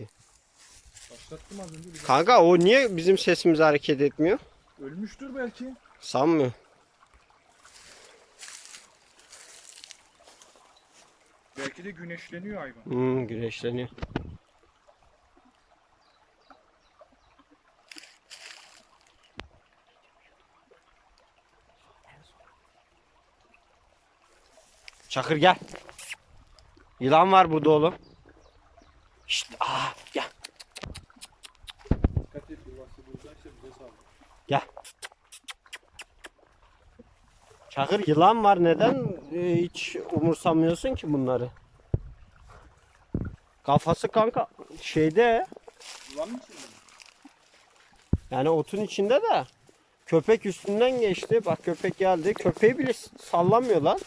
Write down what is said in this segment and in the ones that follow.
ki. Başlattım az önce. Kanka o niye bizim sesimiz hareket etmiyor? Ölmüştür belki. Sanmıyor. Belki de güneşleniyor hayvan. Hmm, güneşleniyor. Çakır gel. Yılan var burada oğlum. Şşt, aa, gel. Dikkat et yuvası buradaysa bize sal. Gel. Çakır yılan var neden e, hiç umursamıyorsun ki bunları? Kafası kanka şeyde Yuvanın içinde mi? yani otun içinde de köpek üstünden geçti. Bak köpek geldi. Köpeği bile sallamıyor lan.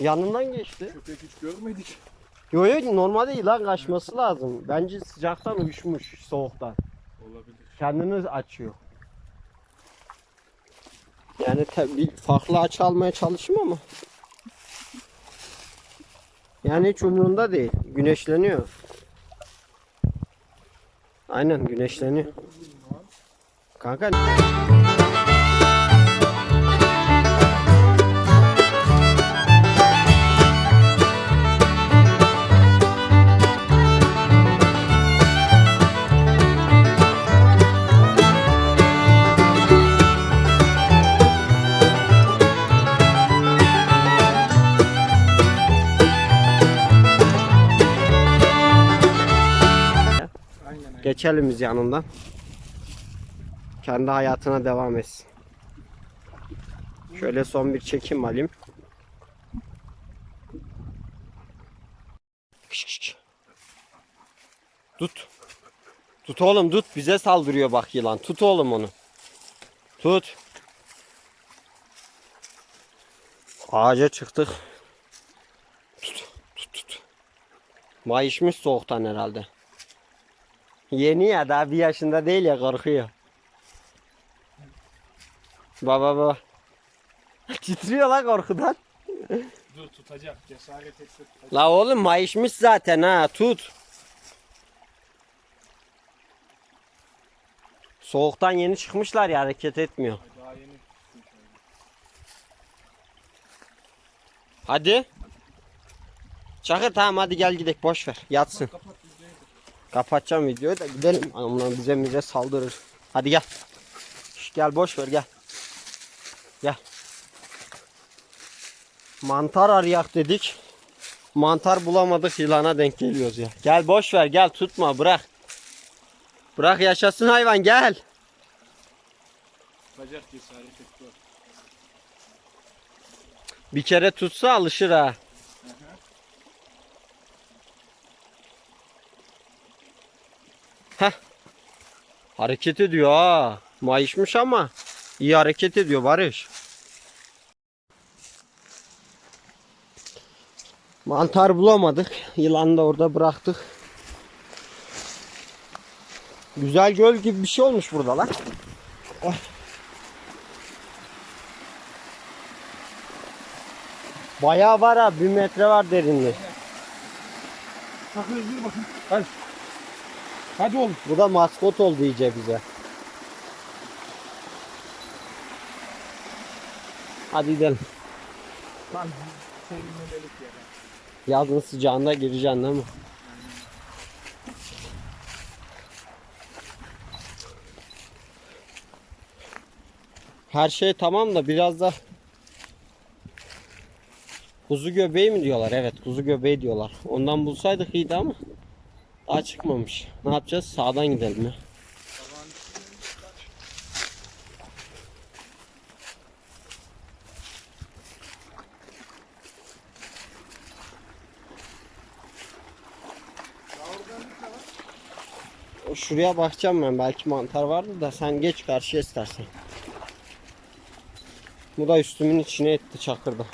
Yanından geçti. Köpek hiç görmedik. Yo yo normalde yılan kaçması lazım. Bence sıcaktan uyuşmuş soğuktan. Olabilir. kendini açıyor. Yani tabi farklı açı almaya çalışım ama. Yani hiç umurunda değil. Güneşleniyor. Aynen güneşleniyor. Kanka geçelim biz yanından. Kendi hayatına devam etsin. Şöyle son bir çekim alayım. Tut. Tut oğlum tut. Bize saldırıyor bak yılan. Tut oğlum onu. Tut. Ağaca çıktık. Tut. Tut tut. Mayışmış soğuktan herhalde. Yeni ya daha bir yaşında değil ya korkuyor. Baba baba. Titriyor lan korkudan. Dur tutacak. Cesaret etse tutacak. La oğlum mayışmış zaten ha tut. Soğuktan yeni çıkmışlar ya hareket etmiyor. Daha yeni. Hadi. Çakır tamam hadi gel gidelim boş ver yatsın. Kapat yüzeyi. Kapatacağım videoyu da gidelim. Aman bize bize saldırır. Hadi gel. Şş, gel boş ver gel. Gel. Mantar arayak dedik. Mantar bulamadık yılana denk geliyoruz ya. Gel boş ver gel tutma bırak. Bırak yaşasın hayvan gel. Tutacak cesaret etti. Bir kere tutsa alışır ha. Heh. Hareket ediyor ha. Mayışmış ama iyi hareket ediyor Barış. Mantar bulamadık. Yılanı da orada bıraktık. Güzel göl gibi bir şey olmuş burada lan. Oh. Bayağı var ha. Bir metre var derinliği. Sakın yürü bakın. Hadi. Hadi oğlum. Bu da maskot oldu iyice bize. Hadi gidelim. Lan serinlemelik ya. Yazın sıcağında gireceksin değil mi? Her şey tamam da biraz da kuzu göbeği mi diyorlar? Evet kuzu göbeği diyorlar. Ondan bulsaydık iyiydi ama daha çıkmamış. Ne yapacağız? Sağdan gidelim ya. Şuraya bakacağım ben. Belki mantar vardır da sen geç karşıya istersen. Bu da üstümün içine etti çakırda.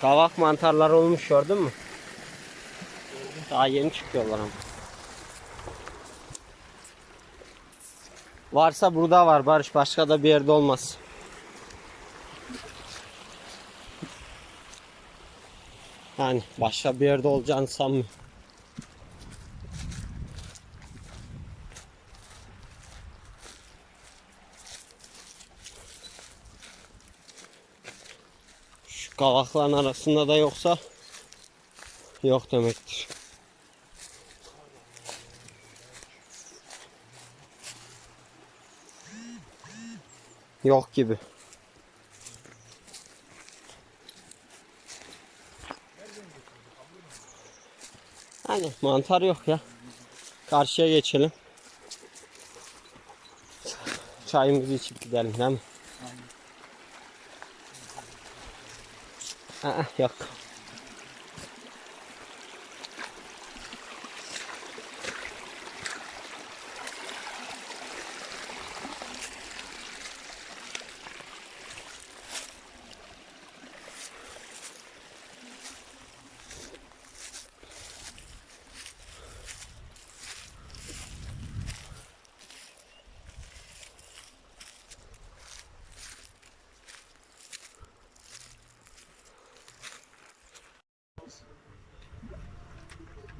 Kavak mantarları olmuş gördün mü? Daha yeni çıkıyorlar ama. Varsa burada var Barış. Başka da bir yerde olmaz. Yani başka bir yerde olacağını sanmıyorum. Kavakların arasında da yoksa yok demektir. Yok gibi. Hani mantar yok ya. Karşıya geçelim. Çayımızı içip gidelim değil mi? Aa, yok.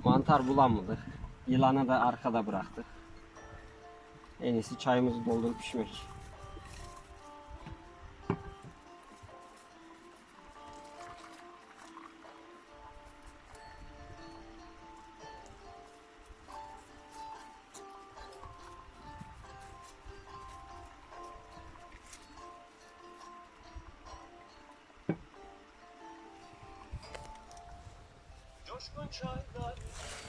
Mantar bulamadık. Yılanı da arkada bıraktık. En iyisi çayımızı doldurup içmek. Gosh, moonshine, lightning.